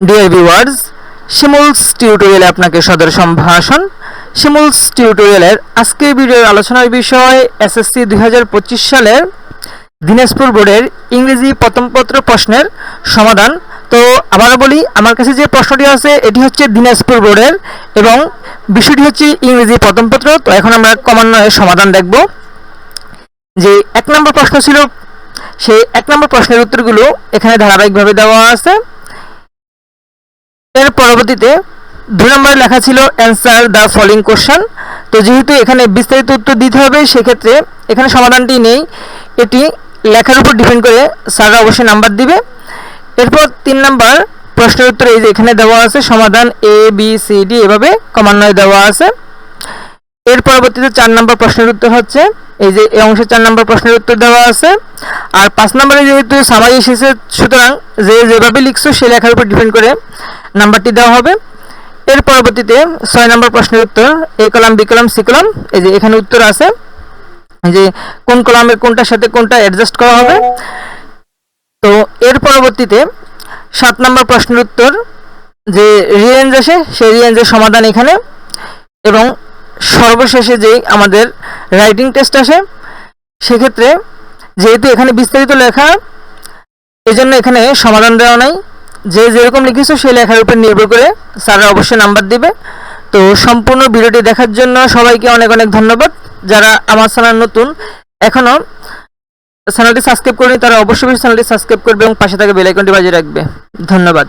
Dear viewers শিমুলস টিউটোরিয়ালে আপনাকে সদর সম্ভাষণ। শিমুলস টিউটোরিয়ালের আজকের ভিডিওর আলোচনার বিষয় এসএসসি দু হাজার পঁচিশ সালের দিনাজপুর বোর্ডের ইংরেজি প্রথম পত্র প্রশ্নের সমাধান। তো আবারও বলি, আমার কাছে যে প্রশ্নটি আছে, এটি হচ্ছে দিনাজপুর বোর্ডের এবং বিষয়টি হচ্ছে ইংরেজি প্রথম পত্র। তো এখন আমরা ক্রমান্বয়ে সমাধান দেখব। যে এক নম্বর প্রশ্ন ছিল, সেই এক নম্বর প্রশ্নের উত্তরগুলো এখানে ধারাবাহিকভাবে দেওয়া আছে। এর পরবর্তীতে দুই নম্বরে লেখা ছিল অ্যান্সার দ্য ফলোইং কোশ্চেন। তো যেহেতু এখানে বিস্তারিত উত্তর দিতে হবে, সেক্ষেত্রে এখানে সমাধানটি নেই। এটি লেখার উপর ডিপেন্ড করে স্যাররা অবশ্যই নাম্বার দিবে। এরপর তিন নাম্বার প্রশ্নের উত্তর এই যে এখানে দেওয়া আছে, সমাধান এ বি সি ডি এভাবে ক্রমান্বয়ে দেওয়া আছে। এর পরবর্তীতে চার নম্বর প্রশ্নের উত্তর হচ্ছে, এই যে এই অংশে চার নম্বর প্রশ্নের উত্তর দেওয়া আছে। আর পাঁচ নম্বরে যেহেতু সামাই এসেছে, সুতরাং যে যেভাবে লিখছো সেই লেখার উপর ডিপেন্ড করে নাম্বারটি দেওয়া হবে। এর পরবর্তীতে ছয় নম্বর প্রশ্নের উত্তর, A column, B column, C column, এই যে এখানে উত্তর আছে। যে কোন কলামের কোনটার সাথে কোনটা অ্যাডজাস্ট করা হবে। তো এর পরবর্তীতে সাত নম্বর প্রশ্নের উত্তর, যে রিয়েঞ্জ আসে, সেই রিয়েঞ্জের সমাধান এখানে। এবং সর্বশেষে যেই আমাদের রাইটিং টেস্ট আসে, সেক্ষেত্রে যেহেতু এখানে বিস্তারিত লেখা এই জন্য এখানে সমাধান দেওয়া নাই। যে যেরকম লিখেছো সেই লেখার উপর নির্ভর করে স্যাররা অবশ্যই নাম্বার দিবে। তো সম্পূর্ণ ভিডিওটি দেখার জন্য সবাইকে অনেক অনেক ধন্যবাদ। যারা আমার চ্যানেল নতুন এখনও চ্যানেলটি সাবস্ক্রাইব করেনি, তারা অবশ্যই চ্যানেলটি সাবস্ক্রাইব করবে এবং পাশে থাকা বেল আইকনটি বাজিয়ে রাখবে। ধন্যবাদ।